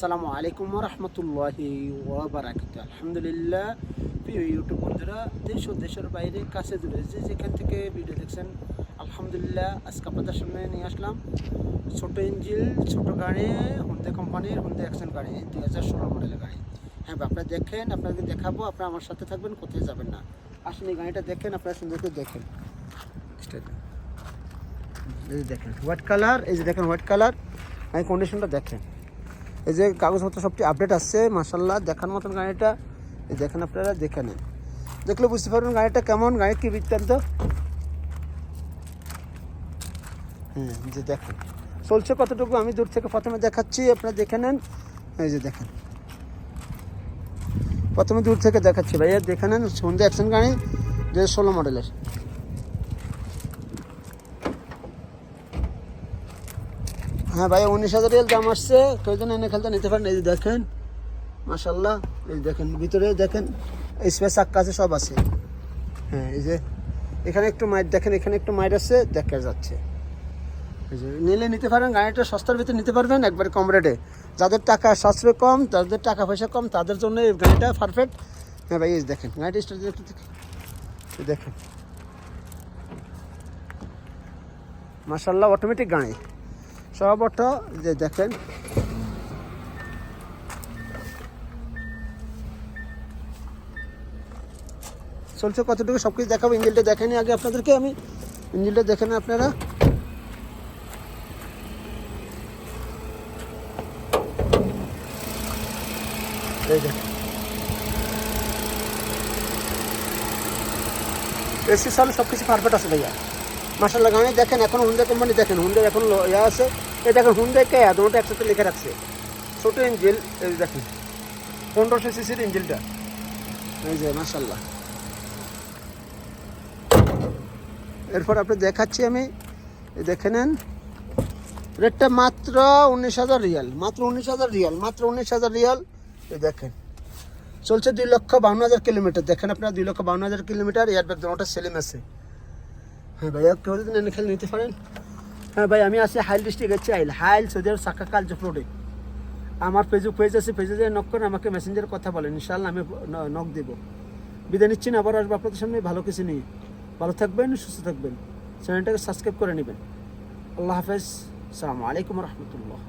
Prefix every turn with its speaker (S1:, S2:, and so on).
S1: আসসালামু আলাইকুম রহমতুল্লাহি আলহামদুলিল্লাহ, প্রিয় ইউটিউব বন্ধুরা, দেশ ও দেশের বাইরে কাছে দূরে যে যেখান থেকে ভিডিও দেখছেন, আলহামদুলিল্লাহ, আজকে আপনাদের সামনে নিয়ে আসলাম ছোট ইঞ্জিল, ছোট গাড়ি হুন্দে কোম্পানির হুন্দে অ্যাকশন গাড়ি, দুই হাজার ষোলো মডেলের গাড়ি। হ্যাঁ আপনারা দেখেন আপনাদের দেখাবো, আপনারা আমার সাথে থাকবেন, কোথায় যাবেন না। আসলে এই গাড়িটা দেখেন, আপনারা সুন্দর করে দেখেন। এই দেখেন, হোয়াইট কালার, এই যে দেখেন হোয়াইট কালার এই কন্ডিশনটা দেখেন। এই যে কাগজপত্র সবটি আপডেট আসছে মাসাল্লাহ দেখার মতন গাড়িটা, এই দেখেন আপনারা, দেখে নেন। দেখলে বুঝতে পারবেন গাড়িটা কেমন, গাড়ি কি বৃত্তান্ত? হ্যাঁ যে দেখেন। চলছে কতটুকু? আমি দূর থেকে প্রথমে দেখাচ্ছি, আপনারা দেখে নেন। এই যে দেখেন। প্রথমে দূর থেকে দেখাচ্ছি, ভাইয়া, দেখে নেন সন্ধ্যে অ্যাকশন গাড়ি হাজার ষোলো মডেলের হ্যাঁ ভাই, উনিশ হাজার রিয়াল দাম আসছে। কেউ যেন এনে খেলতে নিতে পারেন? এই যে দেখেন মাসাল্লাহ এই দেখেন, ভিতরে দেখেন স্পেস আক্কা আছে, সব আছে। হ্যাঁ এই যে, এখানে একটু মাইট, দেখেন, এখানে একটু মাইট আছে, দেখা যাচ্ছে। নিলে নিতে পারেন, গাড়িটা সস্তার ভিতরে নিতে পারবেন, একবারে কম রেটে যাদের টাকা সাশ্রয় কম যাদের টাকা পয়সা কম, তাদের জন্য এই গাড়িটা পারফেক্ট হ্যাঁ ভাই, এই দেখেন, গাড়িটা স্টার্ট একটু দেখেন। দেখেন। মাসাল্লাহ অটোমেটিক গাড়ি। সব অটো যে দেখেন। চলছে কতটুকু সব কিছু দেখাবো। ইঞ্জিনটা দেখেনি আগে আপনাদেরকে আমি। ইঞ্জিনটা দেখে নেন আপনারা। এই দেখেন এসি সালে সব কিছু পারফেক্ট আছে ভাইয়া। মাসাল্লাহ গাড়ি দেখেন, এখন হুন্ডা কোম্পানি দেখেন। হুন্ডার এখন লো- ইয়ে আছে। এই দেখেন হুন্ডা কে দুটো একসাথে লেখা রাখছে। ছোট ইঞ্জিল এই দেখেন, পনেরোশো সিসির ইঞ্জিলটা এই যে মাসাল্লাহ এরপর আপনি দেখাচ্ছি আমি দেখে নেন। রেটটা মাত্র উনিশ হাজার রিয়াল, মাত্র উনিশ হাজার রিয়াল, মাত্র উনিশ হাজার রিয়াল। এই দেখেন, চলছে দুই লক্ষ বাউন্ন হাজার কিলোমিটার। দেখেন আপনার, দুই লক্ষ বাউন্ন হাজার কিলোমিটার এয়ারব্যাগ দুটোটা সেলিম আছে। হ্যাঁ ভাইয়া, কেউ যদি খেলে নিতে পারেন। হ্যাঁ ভাই, আমি আছি হাইল ডিস্ট্রিক্ট হাইল। হাইল সৌদি সাকা কালজ রোডে আমার ফেসবুক পেজ আছে পেজে নক করে আমাকে মেসেঞ্জার কথা বলেন ইনশাল্লাহ আমি নক দেব। বিদায় নিচ্ছি না, আবার আসব আপনাদের সামনে। ভালো কিছু নিয়ে। ভালো থাকবেন, সুস্থ থাকবেন। চ্যানেলটাকে সাবস্ক্রাইব করে নেবেন। আল্লাহ হাফেজ। আসসালামু আলাইকুম রহমতুল্লাহ।